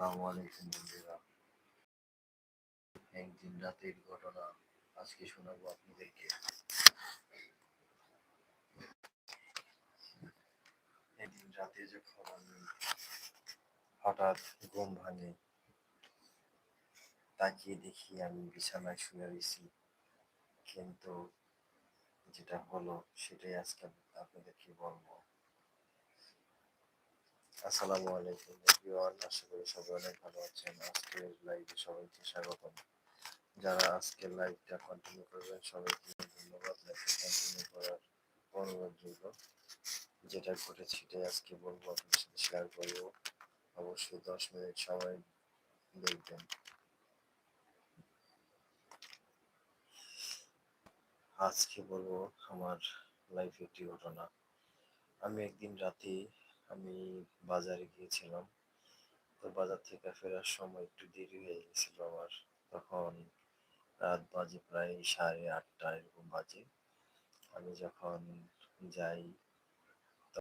আসসালামু আলাইকুম বন্ধুরা একদিন রাতের ঘটনা আজকে শোনাবো আপনাদেরকে। একদিন রাতে যখন আমি হঠাৎ ঘুম ভাঙে, তাকিয়ে দেখি আমি বিছানায় শুয়ে রয়েছি। কিন্তু যেটা হলো, সেটাই আজকে আপনাদেরকে বলব। আসসালামু আলাইকুম এভরিওয়ান, আশা করি সবাই অনেক ভালো আছেন। আজকের লাইভে সবাইকে স্বাগতম। যারা আজকের লাইভটা কন্টিনিউ করবেন, সবাইকে ধন্যবাদ। লাইভটা কন্টিনিউ করার অনুরোধ রইল। যেটা ঘটেছে সেটাই আজকে বলব আপনার সাথে শেয়ার করব। অবশ্যই দশ মিনিট সময় দেখবেন। আজকে বলব আমার লাইফে একটি ঘটনা। আমি একদিন রাতে আমি বাজারে গিয়েছিলাম। তো বাজার থেকে ফেরার সময় একটু দেরি হয়ে গেছিল আমার। তখন রাত বাজে প্রায় সাড়ে আটটা এরকম বাজে। আমি যখন যাই